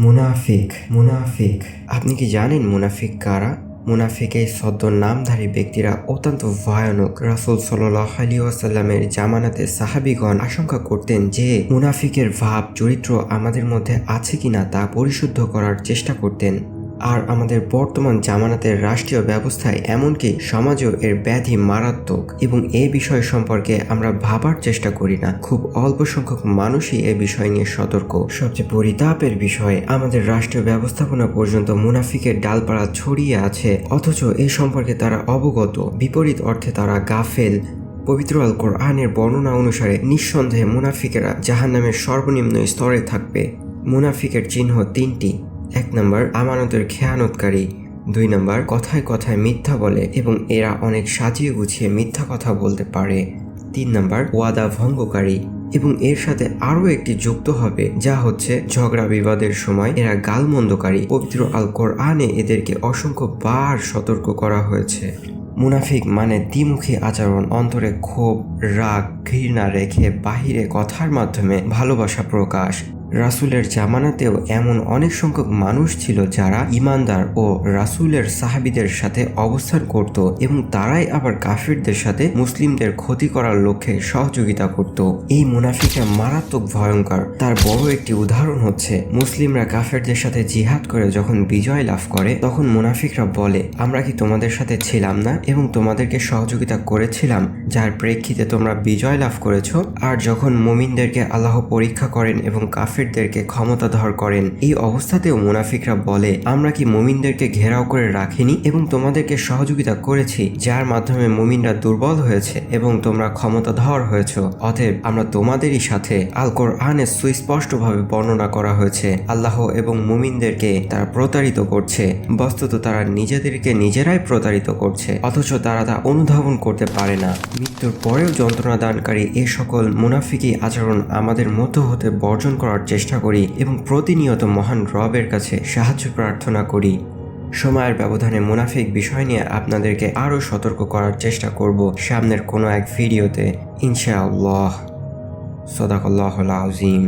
মুনাফিক মুনাফিক। আপনি কি জানেন মুনাফিক কারা? মুনাফিক এই সদ্য নামধারী ব্যক্তিরা অত্যন্ত ভয়ানক। রাসুল সাল্লাহ আলী জামানাতে সাহাবিগণ আশঙ্কা করতেন যে মুনাফিকের ভাব চরিত্র আমাদের মধ্যে আছে কিনা তা পরিশুদ্ধ করার চেষ্টা করতেন। আর আমাদের বর্তমান জামানাতের রাষ্ট্রীয় ব্যবস্থায় এমনকি সমাজেও এর ব্যাধি মারাত্মক এবং এ বিষয় সম্পর্কে আমরা ভাবার চেষ্টা করি না। খুব অল্প সংখ্যক মানুষই এ বিষয় নিয়ে সতর্ক। সবচেয়ে পরিতাপের বিষয়, আমাদের রাষ্ট্রীয় ব্যবস্থাপনা পর্যন্ত মুনাফিকের ডালপাড়া ছড়িয়ে আছে, অথচ এ সম্পর্কে তারা অবগত। বিপরীত অর্থে তারা গাফেল। পবিত্র আল কোরআনের বর্ণনা অনুসারে নিঃসন্দেহে মুনাফিকেরা জাহান্নামের সর্বনিম্ন স্তরে থাকবে। মুনাফিকের চিহ্ন তিনটি। এক নম্বর, আমানতের খেয়ানতকারী। দুই নম্বর, কথায় কথায় মিথ্যা বলে এবং এরা অনেক সাজিয়ে গুছিয়ে মিথ্যা কথা বলতে পারে। তিন নম্বর, ওয়াদা ভঙ্গকারী এবং এর সাথে আরও একটি যুক্ত হবে, যা হচ্ছে ঝগড়া বিবাদের সময় এরা গালমন্দকারী। পবিত্র আল কোরআনে এদেরকে অসংখ্য বার সতর্ক করা হয়েছে। মুনাফিক মানে দ্বিমুখী আচরণ, অন্তরে ক্ষোভ, রাগ, ঘৃণা রেখে বাহিরে কথার মাধ্যমে ভালোবাসা প্রকাশ। রাসুলের জামানাতেও এমন অনেক সংখ্যক মানুষ ছিল যারা ইমানদার ও রাসুলের সাহাবিদের সাথে অবস্থান করত এবং তারাই আবার কাফিরদের সাথে মুসলিমদের ক্ষতি করার লক্ষ্যে সহযোগিতা করত। এই মুনাফিকরা মারাত্মক ভয়ঙ্কর। তার বড় একটি উদাহরণ হচ্ছে, মুসলিমরা কাফেরদের সাথে জিহাদ করে যখন বিজয় লাভ করে, তখন মুনাফিকরা বলে, আমরা কি তোমাদের সাথে ছিলাম না এবং তোমাদেরকে সহযোগিতা করেছিলাম, যার প্রেক্ষিতে তোমরা বিজয় লাভ করেছ? আর যখন মুমিনদেরকে আল্লাহ পরীক্ষা করেন এবং কাফিরদেরকে ক্ষমতাধর করেন। এই অবস্থাতেও মুনাফিকরা বলে, আমরা কি মুমিনদেরকে ঘেরাও করে রাখিনি এবং তোমাদেরকে সহযোগিতা করেছি, যার মাধ্যমে মুমিনরা দুর্বল হয়েছে এবং তোমরা ক্ষমতাধর হয়েছ? অতএব আমরা তোমাদেরই সাথে আল কোরআনে সুস্পষ্টভাবে বর্ণনা করা হয়েছে, আল্লাহ এবং মুমিনদেরকে তারা প্রতারিত করছে। বস্তুত তারা নিজেদেরকে নিজেরাই প্রতারিত করছে, অথচ তারা তা অনুধাবন করতে পারে না। মৃত্যুর পরেও যন্ত্রণা দানকারী এ সকল মুনাফিকি আচরণ আমাদের মধ্য হতে বর্জন করার চেষ্টা করি এবং প্রতিনিয়ত মহান রবের কাছে সাহায্য প্রার্থনা করি। সময়ের ব্যবধানে মুনাফিক বিষয় নিয়ে আপনাদেরকে আরও সতর্ক করার চেষ্টা করব সামনের কোনো এক ভিডিওতে। ইনশাআল্লাহ। সদাকল্লাহ আজিম